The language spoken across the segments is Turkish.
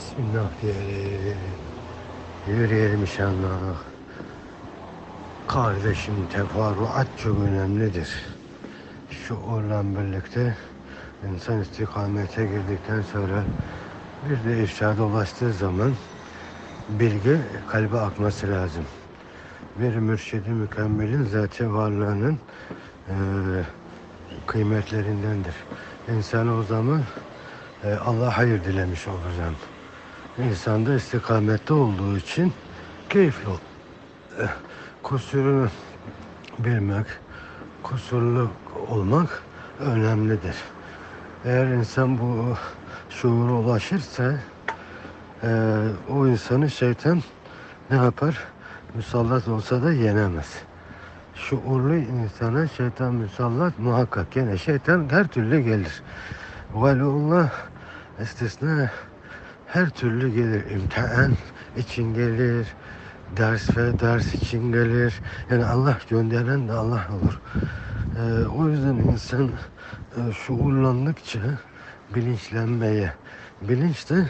Bismillah diyelim. Yürüyelim inşallah. Kardeşim teferruat çok önemlidir. Şuurla birlikte insan istikamete girdikten sonra bir de irşada ulaştığı zaman bilgi kalbe akması lazım. Bir mürşidi mükemmelin zaten varlığının eee, kıymetlerindendir. İnsan o zaman e, Allah hayır dilemiş olacağım. İnsan da istikamette olduğu için keyifli ol. E, Kusurunu bilmek, kusurlu olmak önemlidir. Eğer insan bu şuura ulaşırsa e, o insanı şeytan ne yapar? Musallat olsa da yenemez. Şuurlu insana şeytan musallat muhakkak gene şeytan her türlü gelir. Velullah istisna her türlü gelir. İmtihan için gelir. Ders ve ders için gelir. Yani Allah gönderen de Allah olur. Ee, o yüzden insan e, şuurlandıkça bilinçlenmeye. Bilinç de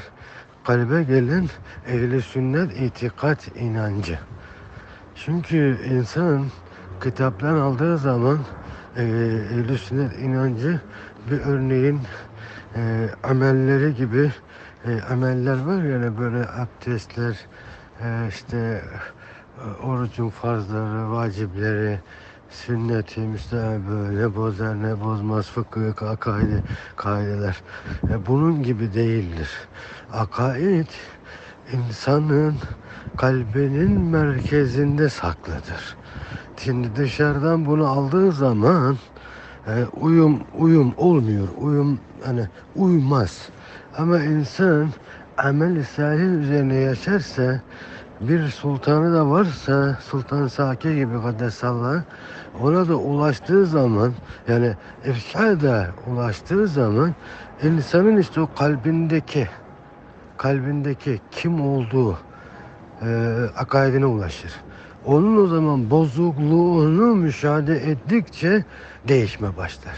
kalbe gelen ehli sünnet itikat inancı. Çünkü insan kitaptan aldığı zaman e, ehl sünnet inancı bir örneğin e, amelleri gibi e, ameller var yani böyle abdestler e, işte e, orucun farzları, vacipleri, sünneti, müstehapı, ne bozar ne bozmaz, fıkıh, akaide, kaideler. E, bunun gibi değildir. Akaid insanın kalbinin merkezinde saklıdır. Şimdi dışarıdan bunu aldığı zaman e, uyum uyum olmuyor. Uyum hani uymaz. Ama insan amel salih üzerine yaşarsa bir sultanı da varsa Sultan Saki gibi Kaddesallah ona da ulaştığı zaman yani irşada ulaştığı zaman insanın işte o kalbindeki kalbindeki kim olduğu e, akaidine ulaşır. Onun o zaman bozukluğunu müşahede ettikçe değişme başlar.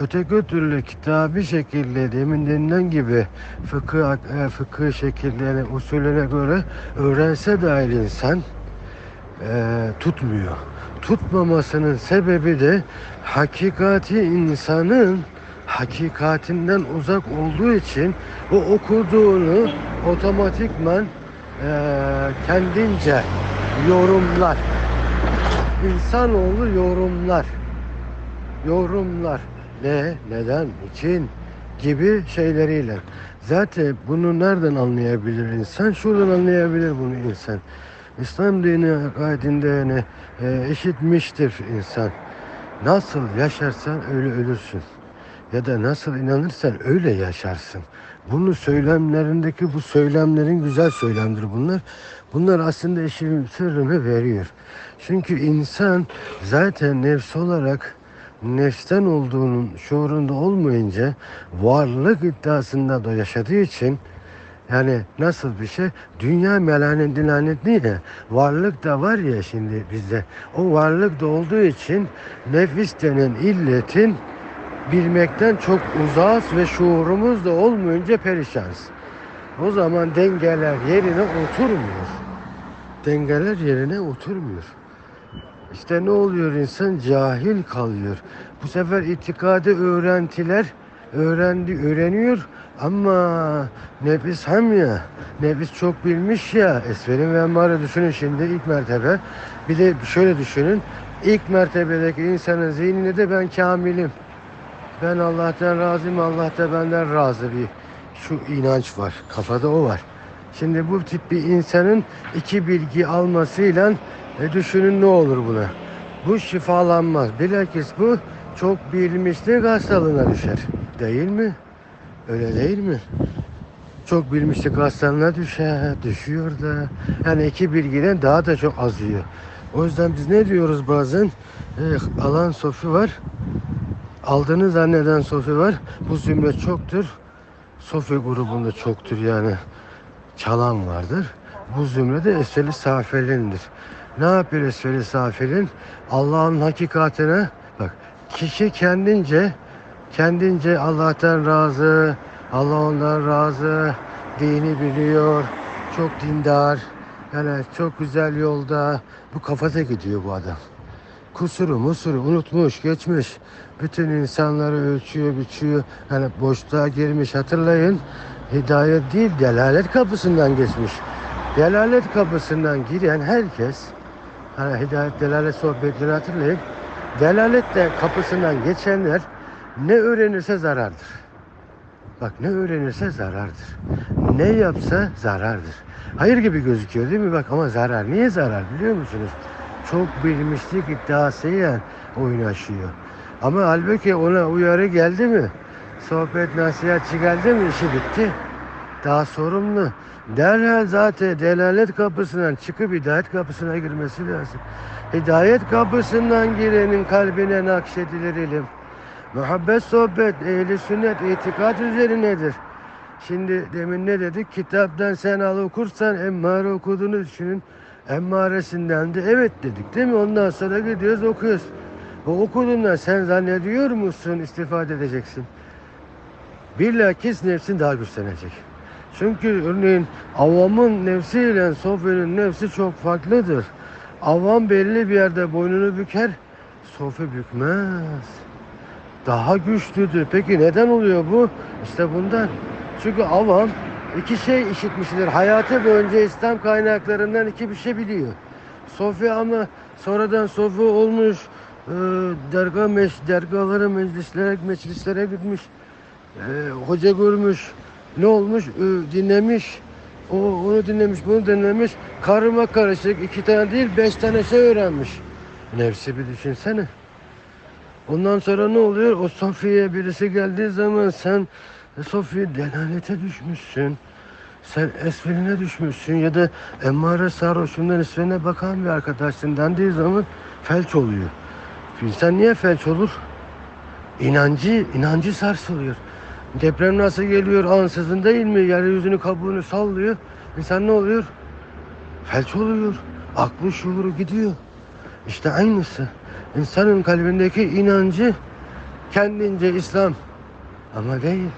Öteki türlü kitabi şekilde demin denilen gibi fıkıh, e, fıkıh şekillerine, usulüne göre öğrense dahil insan e, tutmuyor. Tutmamasının sebebi de hakikati insanın hakikatinden uzak olduğu için o okuduğunu otomatikman e, kendince yorumlar. İnsanoğlu yorumlar. Yorumlar. Ne, neden, için gibi şeyleriyle. Zaten bunu nereden anlayabilir insan? Şuradan anlayabilir bunu insan. İslam dini akidinde yani e, eşitmiştir insan. Nasıl yaşarsan öyle ölürsün. Ya da nasıl inanırsan öyle yaşarsın. Bunu söylemlerindeki bu söylemlerin güzel söylemdir bunlar. Bunlar aslında işin sırrını veriyor. Çünkü insan zaten nefs olarak nefsten olduğunun şuurunda olmayınca varlık iddiasında da yaşadığı için yani nasıl bir şey? Dünya melanet lanetli ya. Varlık da var ya şimdi bizde. O varlık da olduğu için nefis denen illetin bilmekten çok uzağız ve şuurumuz da olmayınca perişanız. O zaman dengeler yerine oturmuyor. Dengeler yerine oturmuyor. İşte ne oluyor insan cahil kalıyor. Bu sefer itikadi öğrentiler öğrendi öğreniyor ama nefis hem ya nefis çok bilmiş ya esverin ve emmare düşünün şimdi ilk mertebe bir de şöyle düşünün ilk mertebedeki insanın zihninde de ben kamilim ben Allah'tan razıyım Allah da benden razı bir şu inanç var kafada o var şimdi bu tip bir insanın iki bilgi almasıyla e düşünün ne olur buna bu şifalanmaz bilakis bu çok bilmişlik hastalığına düşer değil mi? Öyle değil mi? Çok bilmişlik hastalığına düşer, düşüyor da. Yani iki bilgiden daha da çok azıyor. O yüzden biz ne diyoruz bazen? Eh, alan sofi var, aldığını zanneden sofi var. Bu zümre çoktur. Sofi grubunda çoktur yani. Çalan vardır. Bu zümrede esfeli safelindir. Ne yapıyor esfeli safilin? Allah'ın hakikatine bak kişi kendince kendince Allah'tan razı, Allah ondan razı, dini biliyor, çok dindar, yani çok güzel yolda. Bu kafada gidiyor bu adam. Kusuru musuru unutmuş, geçmiş. Bütün insanları ölçüyor, biçiyor. Yani boşluğa girmiş hatırlayın. Hidayet değil, delalet kapısından geçmiş. Delalet kapısından giren herkes, hani hidayet delalet sohbetleri hatırlayın. Delalet de kapısından geçenler ne öğrenirse zarardır. Bak ne öğrenirse zarardır. Ne yapsa zarardır. Hayır gibi gözüküyor değil mi? Bak ama zarar. Niye zarar biliyor musunuz? Çok bilmişlik iddiasıyla oynaşıyor. Ama halbuki ona uyarı geldi mi? Sohbet nasihatçi geldi mi işi bitti. Daha sorumlu. Derhal zaten delalet kapısından çıkıp hidayet kapısına girmesi lazım. Hidayet kapısından girenin kalbine nakşedilir ilim. Muhabbet sohbet, ehli sünnet, itikat üzerinedir. Şimdi demin ne dedik? Kitaptan sen al okursan emmare okuduğunu düşünün. Emmaresinden de evet dedik değil mi? Ondan sonra gidiyoruz okuyoruz. O okuduğundan sen zannediyor musun istifade edeceksin? Bilakis nefsin daha güçlenecek. Çünkü örneğin avamın nefsiyle sofenin nefsi çok farklıdır. Avam belli bir yerde boynunu büker, sofi bükmez. Daha güçlüdür. Peki neden oluyor bu? İşte bundan. Çünkü avam iki şey işitmiştir. Hayatı boyunca İslam kaynaklarından iki bir şey biliyor. Sofi ama sonradan sofi olmuş, e, dergah meş, dergahlara, meclislere, meclislere gitmiş, e, hoca görmüş, ne olmuş, e, dinlemiş, o onu dinlemiş, bunu dinlemiş, karıma karışık iki tane değil beş tane şey öğrenmiş. Nefsi bir düşünsene. Ondan sonra ne oluyor? O Sofi'ye birisi geldiği zaman sen Sofi delalete düşmüşsün. Sen esferine düşmüşsün ya da emmare sarhoşundan esferine bakan bir arkadaşsın dendiği zaman felç oluyor. İnsan niye felç olur? İnancı, inancı sarsılıyor. Deprem nasıl geliyor ansızın değil mi? Yeryüzünü kabuğunu sallıyor. İnsan ne oluyor? Felç oluyor. Aklı şuuru gidiyor. İşte aynısı. İnsanın kalbindeki inancı kendince İslam. Ama değil.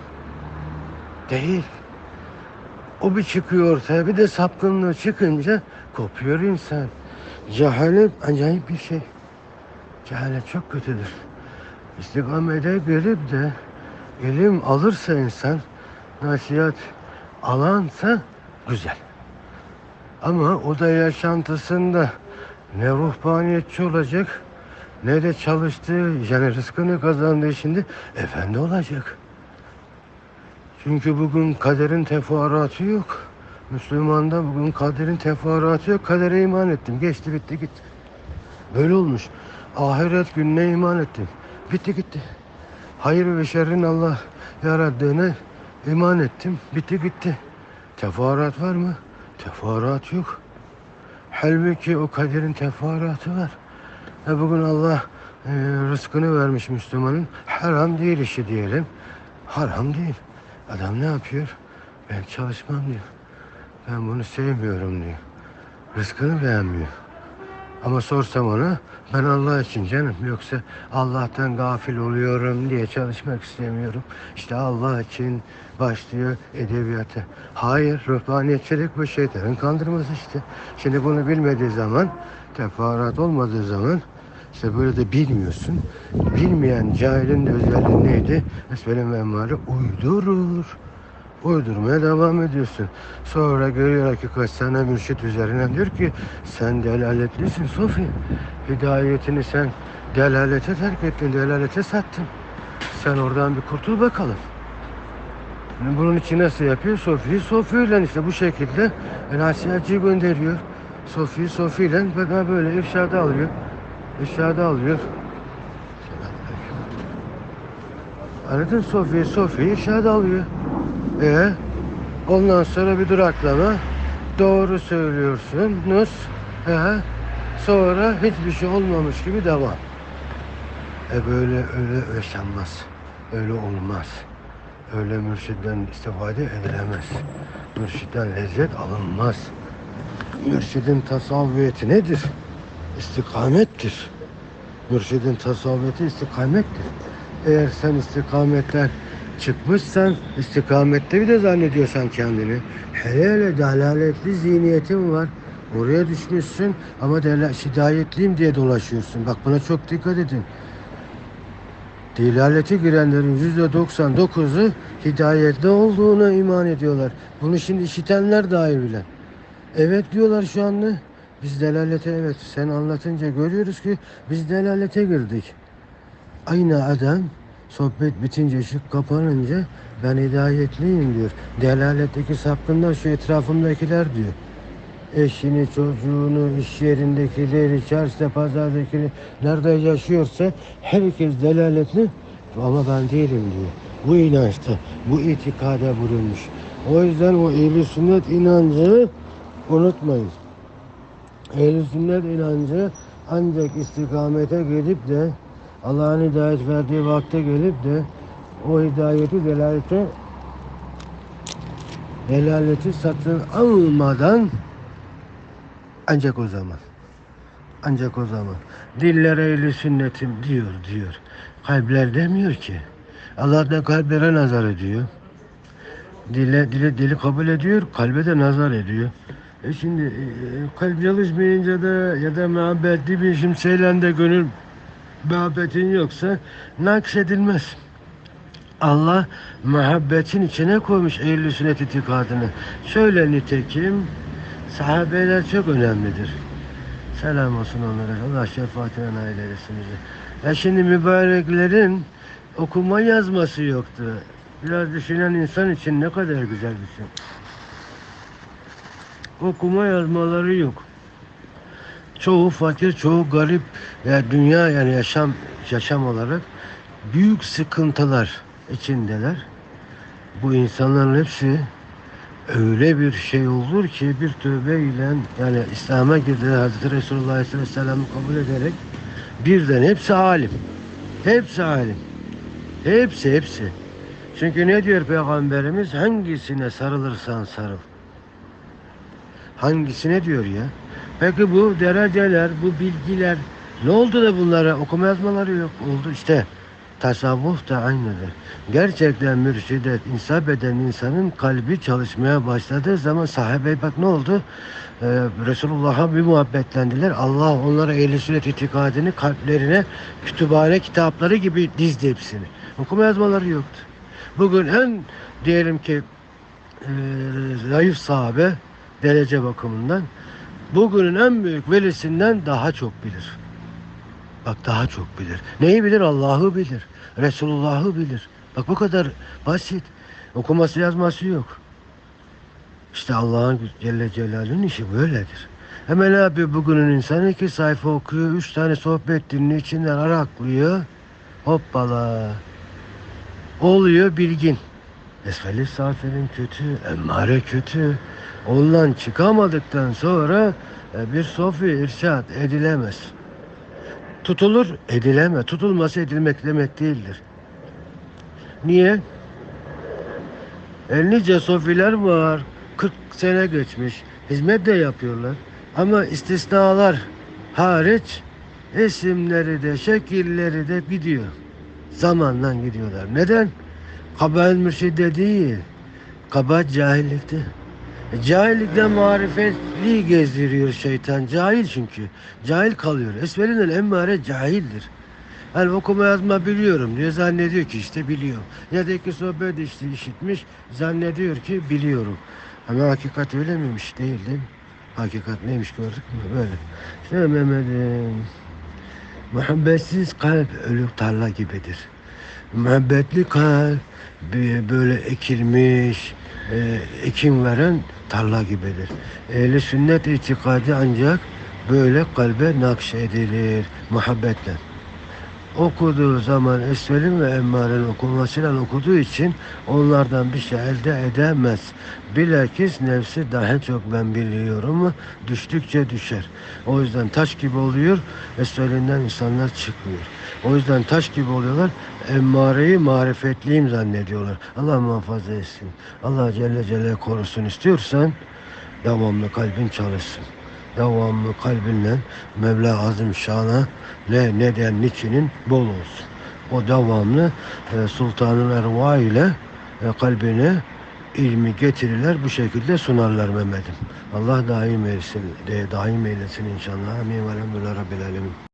Değil. O bir çıkıyor ortaya bir de sapkınlığı çıkınca kopuyor insan. Cehalet acayip bir şey. Cehalet çok kötüdür. İstikamete gelip de ilim alırsa insan, nasihat alansa güzel. Ama o da yaşantısında ne ruhbaniyetçi olacak ne de çalıştığı yani rızkını kazandığı şimdi efendi olacak. Çünkü bugün kaderin teferruatı yok. Müslümanda bugün kaderin teferruatı yok. Kadere iman ettim. Geçti bitti gitti. Böyle olmuş. Ahiret gününe iman ettim. Bitti gitti. Hayır ve şerrin Allah yarattığına iman ettim. Bitti gitti. Teferruat var mı? Teferruat yok. Halbuki o kaderin teferruatı var. E bugün Allah e, rızkını vermiş Müslümanın. Haram değil işi diyelim. Haram değil. Adam ne yapıyor? Ben çalışmam diyor. Ben bunu sevmiyorum diyor. Rızkını beğenmiyor. Ama sorsam ona ben Allah için canım yoksa Allah'tan gafil oluyorum diye çalışmak istemiyorum. İşte Allah için başlıyor edebiyata. Hayır, ruhbaniyetçilik bu şeytanın kandırması işte. Şimdi bunu bilmediği zaman, teferruat olmadığı zaman işte böyle de bilmiyorsun. Bilmeyen cahilin de özelliği neydi? Esbelin ve uydurur. Uydurmaya devam ediyorsun. Sonra görüyor ki kaç tane mürşit üzerinden diyor ki sen delaletlisin Sofi. Hidayetini sen delalete terk ettin, delalete sattın. Sen oradan bir kurtul bakalım. Bunun için nasıl yapıyor? Sofi'yi Sofi ile işte bu şekilde nasihatçıyı gönderiyor. Sofi'yi Sofi ile böyle ifşada alıyor. İfşada alıyor. Anladın Sofi'yi Sofi'yi ifşada alıyor. E ondan sonra bir duraklama. Doğru söylüyorsunuz. E, sonra hiçbir şey olmamış gibi devam. E böyle öyle yaşanmaz. Öyle olmaz. Öyle mürşitten istifade edilemez. Mürşitten lezzet alınmaz. Mürşidin tasavvuyeti nedir? İstikamettir. Mürşidin tasavvuyeti istikamettir. Eğer sen istikametten çıkmışsan istikamette bir de zannediyorsan kendini. Hele hele dalaletli zihniyetin var. Oraya düşmüşsün ama hidayetliyim diye dolaşıyorsun. Bak buna çok dikkat edin. Dilalete girenlerin yüzde 99'u hidayette olduğuna iman ediyorlar. Bunu şimdi işitenler dahi bile. Evet diyorlar şu anda. Biz delalete evet sen anlatınca görüyoruz ki biz delalete girdik. Aynı adam sohbet bitince ışık kapanınca ben hidayetliyim diyor. Delaletteki sapkınlar şu etrafımdakiler diyor. Eşini, çocuğunu, iş yerindekileri, çarşıda, pazardakileri nerede yaşıyorsa herkes delaletli ama ben değilim diyor. Bu inançta, bu itikada vurulmuş. O yüzden o ehl sünnet inancı unutmayın. Ehl sünnet inancı ancak istikamete gelip de Allah'ın hidayet verdiği vakte gelip de o hidayeti delalete delaleti satın almadan ancak o zaman ancak o zaman diller ehli sünnetim diyor diyor. Kalpler demiyor ki. Allah da kalplere nazar ediyor. Dile, dile, dili kabul ediyor, kalbe de nazar ediyor. E şimdi e, kalp çalışmayınca da ya da muhabbetli bir kimseyle de gönül muhabbetin yoksa nakşedilmez. Allah muhabbetin içine koymuş ehl sünnet itikadını. Şöyle nitekim sahabeler çok önemlidir. Selam olsun onlara. Allah şefaatine nail eylesin bizi. Ya şimdi mübareklerin okuma yazması yoktu. Biraz düşünen insan için ne kadar güzel bir şey. Okuma yazmaları yok. Çoğu fakir, çoğu garip. Ya dünya yani yaşam yaşam olarak büyük sıkıntılar içindeler. Bu insanların hepsi öyle bir şey olur ki bir tövbe ile yani İslam'a girdiler Hazreti Resulullah Aleyhisselam'ı kabul ederek birden hepsi alim. Hepsi alim. Hepsi hepsi. Çünkü ne diyor Peygamberimiz? Hangisine sarılırsan sarıl. Hangisine diyor ya? Peki bu dereceler, bu bilgiler ne oldu da bunlara okuma yazmaları yok? Oldu işte. Tasavvuf da aynıdır. Gerçekten mürşidet, insaf eden insanın kalbi çalışmaya başladığı zaman sahabe bak ne oldu? Ee, Resulullah'a bir muhabbetlendiler. Allah onlara ehl sünnet itikadını kalplerine kütüphane kitapları gibi dizdi hepsini. Okuma yazmaları yoktu. Bugün en diyelim ki e, zayıf sahabe derece bakımından bugünün en büyük velisinden daha çok bilir. Bak daha çok bilir. Neyi bilir? Allah'ı bilir. Resulullah'ı bilir. Bak bu kadar basit. Okuması yazması yok. İşte Allah'ın Celle Celaluhu'nun işi böyledir. Hemen abi bugünün insanı iki sayfa okuyor, üç tane sohbet dinliyor, içinden araklıyor. Hoppala. Oluyor bilgin. Esfeli safirin kötü, emmare kötü. Ondan çıkamadıktan sonra e, bir sofi irşat edilemez. Tutulur, edileme. Tutulması edilmek demek değildir. Niye? E, sofiler var. 40 sene geçmiş. Hizmet de yapıyorlar. Ama istisnalar hariç isimleri de şekilleri de gidiyor. Zamanla gidiyorlar. Neden? Kabahat mürşide değil. Kabahat cahillikte. E, Cahillikte marifetli gezdiriyor şeytan. Cahil çünkü. Cahil kalıyor. Esvelinden emmare cahildir. Yani okuma yazma biliyorum diyor. Zannediyor ki işte biliyor. Ya da iki sohbet işte işitmiş. Zannediyor ki biliyorum. Ama hakikat öyle miymiş? Değil değil mi? Hakikat neymiş gördük mü? Böyle. İşte Mehmet'im. Muhabbetsiz kalp ölük tarla gibidir. Muhabbetli bir- böyle ekilmiş, e, ekim veren tarla gibidir. Ehli sünnet itikadı ancak böyle kalbe nakşedilir muhabbetle. Okuduğu zaman esvelin ve emmaren okumasıyla okuduğu için onlardan bir şey elde edemez. Bilakis nefsi daha çok ben biliyorum düştükçe düşer. O yüzden taş gibi oluyor, esvelinden insanlar çıkmıyor. O yüzden taş gibi oluyorlar, emmareyi marifetliyim zannediyorlar. Allah muhafaza etsin. Allah Celle Celle korusun istiyorsan devamlı kalbin çalışsın. Devamlı kalbinle Mevla Azim Şan'a ne neden niçinin bol olsun. o devamlı e, Sultanın Erva ile e, kalbine ilmi getirirler bu şekilde sunarlar Mehmet'im. Allah daim eylesin, daim eylesin inşallah. Amin ve elhamdülillah rabbil alemin.